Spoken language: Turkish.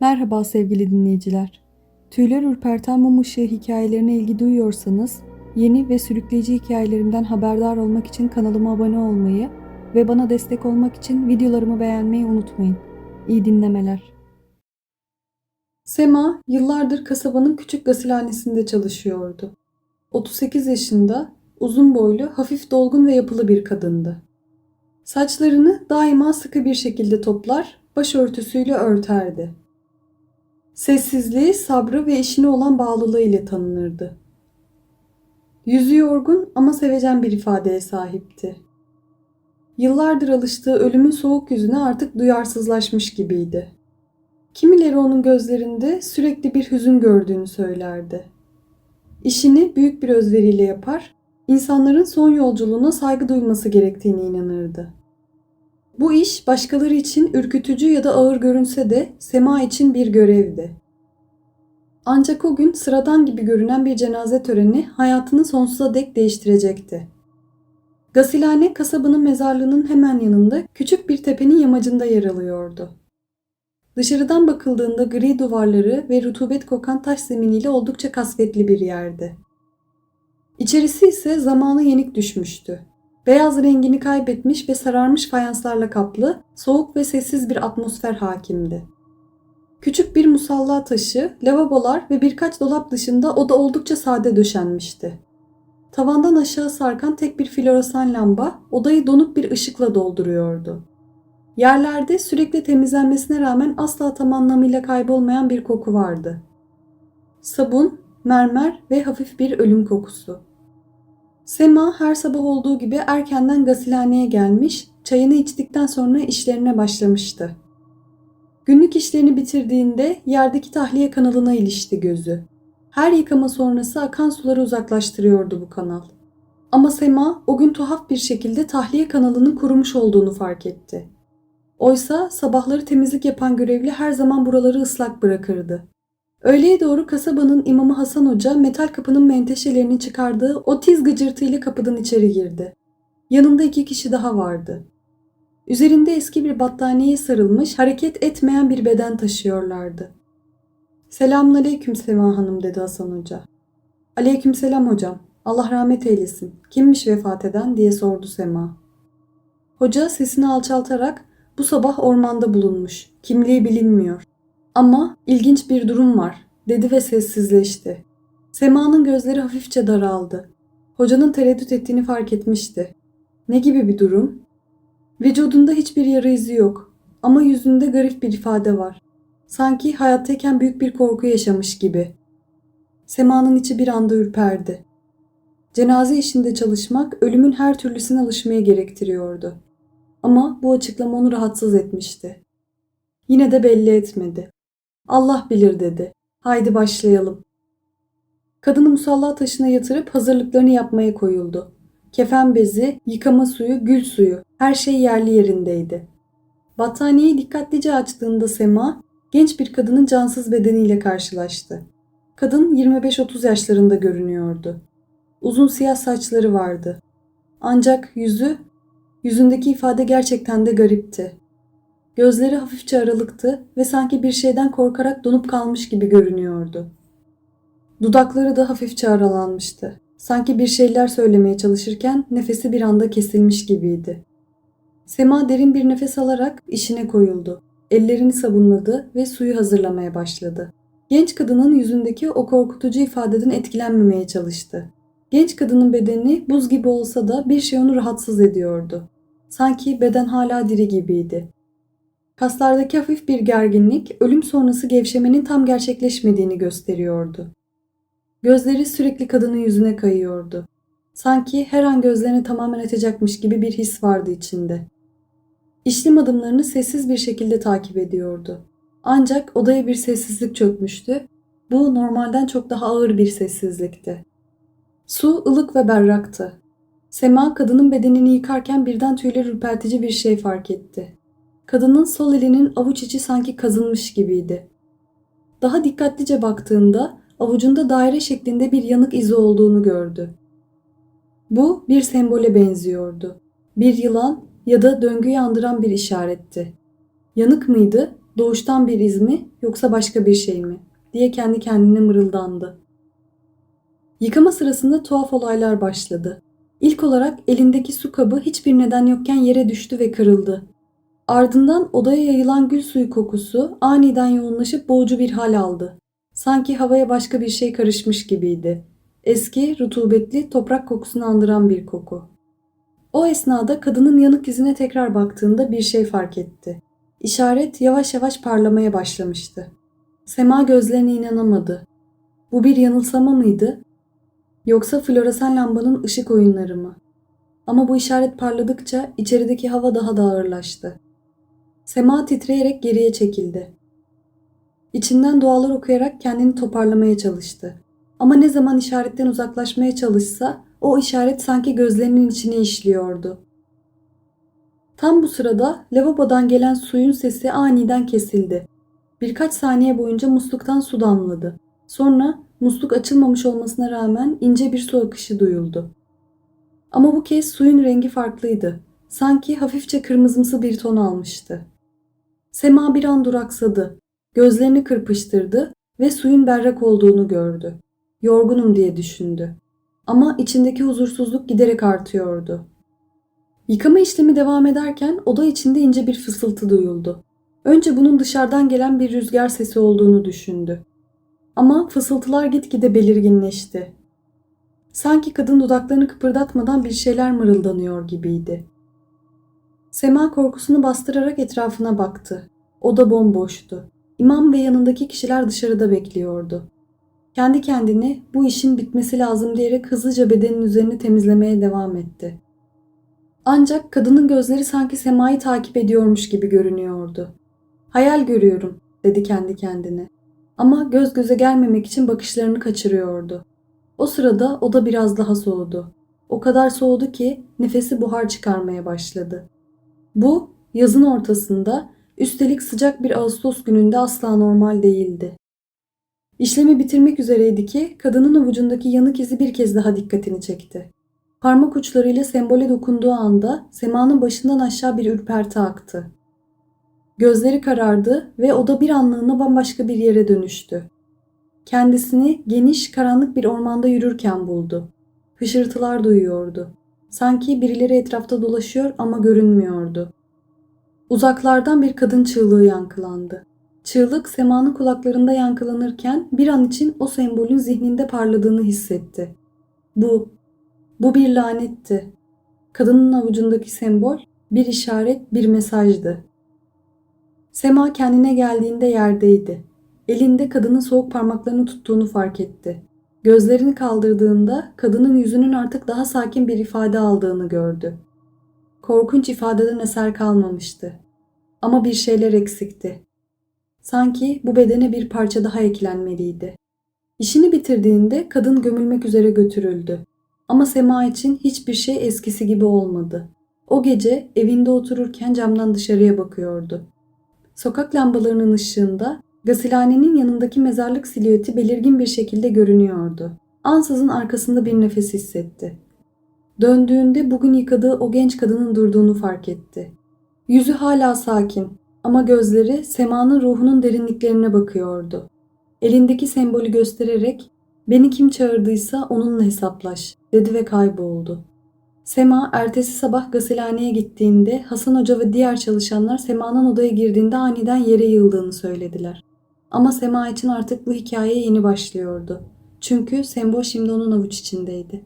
Merhaba sevgili dinleyiciler. Tüyler ürperten mum ışığı hikayelerine ilgi duyuyorsanız, yeni ve sürükleyici hikayelerimden haberdar olmak için kanalıma abone olmayı ve bana destek olmak için videolarımı beğenmeyi unutmayın. İyi dinlemeler. Sema yıllardır kasabanın küçük gasilhanesinde çalışıyordu. 38 yaşında, uzun boylu, hafif dolgun ve yapılı bir kadındı. Saçlarını daima sıkı bir şekilde toplar, başörtüsüyle örterdi. Sessizliği, sabrı ve işine olan bağlılığı ile tanınırdı. Yüzü yorgun ama sevecen bir ifadeye sahipti. Yıllardır alıştığı ölümün soğuk yüzüne artık duyarsızlaşmış gibiydi. Kimileri onun gözlerinde sürekli bir hüzün gördüğünü söylerdi. İşini büyük bir özveriyle yapar, insanların son yolculuğuna saygı duyması gerektiğine inanırdı. Bu iş başkaları için ürkütücü ya da ağır görünse de Sema için bir görevdi. Ancak o gün sıradan gibi görünen bir cenaze töreni hayatını sonsuza dek değiştirecekti. Gasilhane kasabanın mezarlığının hemen yanında küçük bir tepenin yamacında yer alıyordu. Dışarıdan bakıldığında gri duvarları ve rutubet kokan taş zeminiyle oldukça kasvetli bir yerdi. İçerisi ise zamanı yenik düşmüştü. Beyaz rengini kaybetmiş ve sararmış fayanslarla kaplı, soğuk ve sessiz bir atmosfer hakimdi. Küçük bir musalla taşı, lavabolar ve birkaç dolap dışında oda oldukça sade döşenmişti. Tavandan aşağı sarkan tek bir floresan lamba odayı donuk bir ışıkla dolduruyordu. Yerlerde sürekli temizlenmesine rağmen asla tam anlamıyla kaybolmayan bir koku vardı. Sabun, mermer ve hafif bir ölüm kokusu. Sema her sabah olduğu gibi erkenden gasilhaneye gelmiş, çayını içtikten sonra işlerine başlamıştı. Günlük işlerini bitirdiğinde yerdeki tahliye kanalına ilişti gözü. Her yıkama sonrası akan suları uzaklaştırıyordu bu kanal. Ama Sema o gün tuhaf bir şekilde tahliye kanalının kurumuş olduğunu fark etti. Oysa sabahları temizlik yapan görevli her zaman buraları ıslak bırakırdı. Öğleye doğru kasabanın imamı Hasan Hoca metal kapının menteşelerini çıkardığı o tiz gıcırtıyla kapıdan içeri girdi. Yanında iki kişi daha vardı. Üzerinde eski bir battaniyeye sarılmış, hareket etmeyen bir beden taşıyorlardı. Selamünaleyküm Sema Hanım dedi Hasan Hoca. Aleykümselam hocam. Allah rahmet eylesin. Kimmiş vefat eden diye sordu Sema. Hoca sesini alçaltarak bu sabah ormanda bulunmuş. Kimliği bilinmiyor. Ama ilginç bir durum var dedi ve sessizleşti. Sema'nın gözleri hafifçe daraldı. Hocanın tereddüt ettiğini fark etmişti. Ne gibi bir durum? Vücudunda hiçbir yara izi yok ama yüzünde garip bir ifade var. Sanki hayattayken büyük bir korku yaşamış gibi. Sema'nın içi bir anda ürperdi. Cenaze işinde çalışmak ölümün her türlüsüne alışmaya gerektiriyordu. Ama bu açıklama onu rahatsız etmişti. Yine de belli etmedi. Allah bilir dedi. Haydi başlayalım. Kadını musalla taşına yatırıp hazırlıklarını yapmaya koyuldu. Kefen bezi, yıkama suyu, gül suyu her şey yerli yerindeydi. Battaniyeyi dikkatlice açtığında Sema genç bir kadının cansız bedeniyle karşılaştı. Kadın 25-30 yaşlarında görünüyordu. Uzun siyah saçları vardı. Ancak yüzü, yüzündeki ifade gerçekten de garipti. Gözleri hafifçe aralıktı ve sanki bir şeyden korkarak donup kalmış gibi görünüyordu. Dudakları da hafifçe aralanmıştı. Sanki bir şeyler söylemeye çalışırken nefesi bir anda kesilmiş gibiydi. Sema derin bir nefes alarak işine koyuldu. Ellerini sabunladı ve suyu hazırlamaya başladı. Genç kadının yüzündeki o korkutucu ifadeden etkilenmemeye çalıştı. Genç kadının bedeni buz gibi olsa da bir şey onu rahatsız ediyordu. Sanki beden hala diri gibiydi. Kaslardaki hafif bir gerginlik ölüm sonrası gevşemenin tam gerçekleşmediğini gösteriyordu. Gözleri sürekli kadının yüzüne kayıyordu. Sanki her an gözlerini tamamen açacakmış gibi bir his vardı içinde. İşlim adımlarını sessiz bir şekilde takip ediyordu. Ancak odaya bir sessizlik çökmüştü. Bu normalden çok daha ağır bir sessizlikti. Su ılık ve berraktı. Sema kadının bedenini yıkarken birden tüyler ürpertici bir şey fark etti. Kadının sol elinin avuç içi sanki kazınmış gibiydi. Daha dikkatlice baktığında avucunda daire şeklinde bir yanık izi olduğunu gördü. Bu bir sembole benziyordu. Bir yılan ya da döngüyü andıran bir işaretti. Yanık mıydı Doğuştan bir iz mi yoksa başka bir şey mi? diye kendi kendine mırıldandı. Yıkama sırasında tuhaf olaylar başladı. İlk olarak elindeki su kabı hiçbir neden yokken yere düştü ve kırıldı. Ardından odaya yayılan gül suyu kokusu aniden yoğunlaşıp boğucu bir hal aldı. Sanki havaya başka bir şey karışmış gibiydi. Eski, rutubetli, toprak kokusunu andıran bir koku. O esnada kadının yanık yüzüne tekrar baktığında bir şey fark etti. İşaret yavaş yavaş parlamaya başlamıştı. Sema gözlerine inanamadı. Bu bir yanılsama mıydı? Yoksa floresan lambanın ışık oyunları mı? Ama bu işaret parladıkça içerideki hava daha da ağırlaştı. Sema titreyerek geriye çekildi. İçinden dualar okuyarak kendini toparlamaya çalıştı. Ama ne zaman işaretten uzaklaşmaya çalışsa o işaret sanki gözlerinin içine işliyordu. Tam bu sırada lavabodan gelen suyun sesi aniden kesildi. Birkaç saniye boyunca musluktan su damladı. Sonra musluk açılmamış olmasına rağmen ince bir su akışı duyuldu. Ama bu kez suyun rengi farklıydı. Sanki hafifçe kırmızımsı bir ton almıştı. Sema bir an duraksadı. Gözlerini kırpıştırdı ve suyun berrak olduğunu gördü. Yorgunum diye düşündü. Ama içindeki huzursuzluk giderek artıyordu. Yıkama işlemi devam ederken oda içinde ince bir fısıltı duyuldu. Önce bunun dışarıdan gelen bir rüzgar sesi olduğunu düşündü. Ama fısıltılar gitgide belirginleşti. Sanki kadın dudaklarını kıpırdatmadan bir şeyler mırıldanıyor gibiydi. Sema korkusunu bastırarak etrafına baktı. Oda bomboştu. İmam ve yanındaki kişiler dışarıda bekliyordu. Kendi kendine bu işin bitmesi lazım diyerek hızlıca bedenin üzerini temizlemeye devam etti. Ancak kadının gözleri sanki semayı takip ediyormuş gibi görünüyordu. Hayal görüyorum, dedi kendi kendine. Ama göz göze gelmemek için bakışlarını kaçırıyordu. O sırada o da biraz daha soğudu. O kadar soğudu ki nefesi buhar çıkarmaya başladı. Bu yazın ortasında üstelik sıcak bir Ağustos gününde asla normal değildi. İşlemi bitirmek üzereydi ki kadının avucundaki yanık izi bir kez daha dikkatini çekti. Parmak uçlarıyla sembole dokunduğu anda Sema'nın başından aşağı bir ürperti aktı. Gözleri karardı ve oda bir anlığına bambaşka bir yere dönüştü. Kendisini geniş, karanlık bir ormanda yürürken buldu. Hışırtılar duyuyordu. Sanki birileri etrafta dolaşıyor ama görünmüyordu. Uzaklardan bir kadın çığlığı yankılandı. Çığlık Sema'nın kulaklarında yankılanırken bir an için o sembolün zihninde parladığını hissetti. Bu, bu bir lanetti. Kadının avucundaki sembol bir işaret, bir mesajdı. Sema kendine geldiğinde yerdeydi. Elinde kadının soğuk parmaklarını tuttuğunu fark etti. Gözlerini kaldırdığında kadının yüzünün artık daha sakin bir ifade aldığını gördü. Korkunç ifadeden eser kalmamıştı. Ama bir şeyler eksikti. Sanki bu bedene bir parça daha eklenmeliydi. İşini bitirdiğinde kadın gömülmek üzere götürüldü. Ama Sema için hiçbir şey eskisi gibi olmadı. O gece evinde otururken camdan dışarıya bakıyordu. Sokak lambalarının ışığında gasilhanenin yanındaki mezarlık silüeti belirgin bir şekilde görünüyordu. Ansızın arkasında bir nefes hissetti. Döndüğünde bugün yıkadığı o genç kadının durduğunu fark etti. Yüzü hala sakin ama gözleri Sema'nın ruhunun derinliklerine bakıyordu. Elindeki sembolü göstererek beni kim çağırdıysa onunla hesaplaş dedi ve kayboldu. Sema ertesi sabah gasilhaneye gittiğinde Hasan Hoca ve diğer çalışanlar Sema'nın odaya girdiğinde aniden yere yıldığını söylediler. Ama Sema için artık bu hikaye yeni başlıyordu. Çünkü sembol şimdi onun avuç içindeydi.